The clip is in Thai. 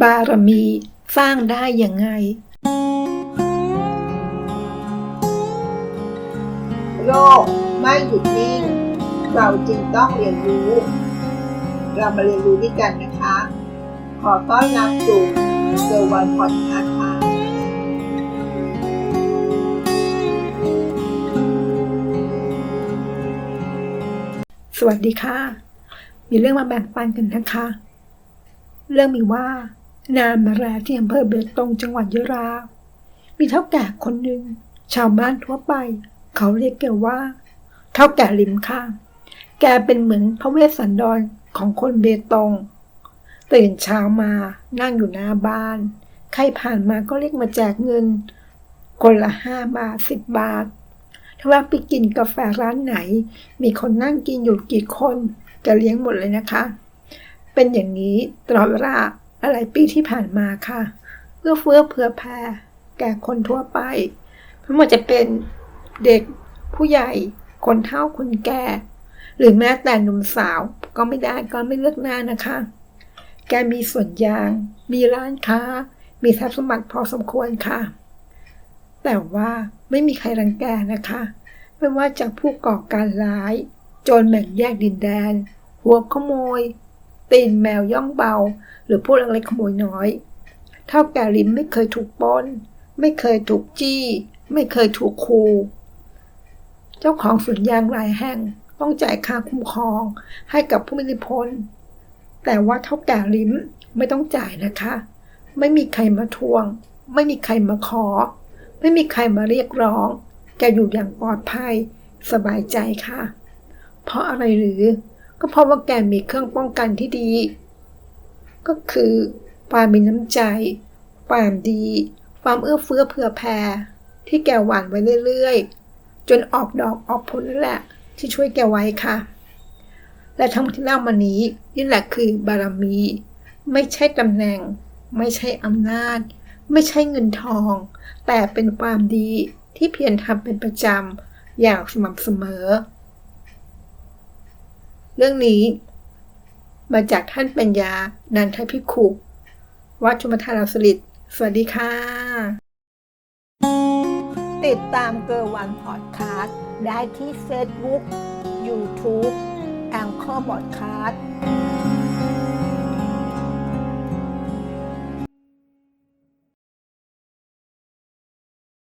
บารมีสร้างได้ยังไง โลกไม่หยุดนิ่ง เราจึงต้องเรียนรู้ เรามาเรียนรู้ด้วยกันนะคะ ขอต้อนรับสู่เซอร์วันพอดคาส์ค่ะสวัสดีค่ะ มีเรื่องมาแบ่งปันกันนะคะ เรื่องมีว่า นานมาแล้วที่อำเภอเบตงจังหวัดยะลา มีเท่าแก่คนหนึ่ง ชาวบ้านทั่วไป เขาเรียกแกว่า เท่าแก่ลิมค่ะแกเป็นเหมือนพระเวสสันดรของคนเบตง ตื่นเช้ามานั่งอยู่หน้าบ้าน ใครผ่านมาก็เรียกมาแจกเงิน คนละห้าบาทสิบบาท ถ้าว่าไปกินกาแฟร้านไหน มีคนนั่งกินอยู่กี่คน จะเลี้ยงหมดเลยนะคะ เป็นอย่างนี้ตลอดเวลา หลายปีที่ผ่านมาค่ะ เพื่อเฟื้อเผื่อแผ่แก่คนทั่วไปไม่ว่าจะเป็นเด็กผู้ใหญ่ คนเฒ่าคนแก่ หรือแม้แต่หนุ่มสาวก็ไม่ได้ก็ไม่เลือกหน้านะคะ แกมีสวนยาง มีร้านค้า มีทรัพย์สมบัติพอสมควรค่ะ แต่ว่าไม่มีใครรังแกนะคะ ไม่ว่าจากผู้ก่อการร้าย โจรแบ่งแยกดินแดน หัวขโมย ตีนแมวย่องเบา หรือผู้ลักเล็กขโมยน้อย เท่าแก่ลิมไม่เคยถูกป้น ไม่เคยถูกจี้ ไม่เคยถูกคูเจ้าของสวนยางรายแห่งต้องจ่ายค่าคุ้มครองให้กับผู้มีอิทธิพลแต่ว่าเท่าแก่ลิมไม่ต้องจ่ายนะคะ ไม่มีใครมาทวง ไม่มีใครมาขอ ไม่มีใครมาเรียกร้องแกอยู่อย่างปลอดภัย สบายใจค่ะ เพราะอะไรหรือ ก็เพราะว่าแกมีเครื่องป้องกันที่ดี ก็คือความมีน้ำใจ ความดี ความเอื้อเฟื้อเผื่อแผ่ที่แกหว่านไว้เรื่อยๆ จนออกดอกออกผลนั่นแหละ ที่ช่วยแกไว้ค่ะ และทั้งหมดที่เล่ามานี้นี่แหละคือบารมี ไม่ใช่ตำแหน่ง ไม่ใช่อำนาจ ไม่ใช่เงินทอง แต่เป็นความดีที่เพียรทำเป็นประจำอย่างสม่ำเสมอ เรื่องนี้ มาจากท่านปัญญา นันทพิคุวัดชุมทาราสลิดสวัสดีค่ะ ติดตามเกอร์วันพอดคาสต์ได้ที่เฟซบุ๊กยูทูบแองเกอร์บอดคาสต์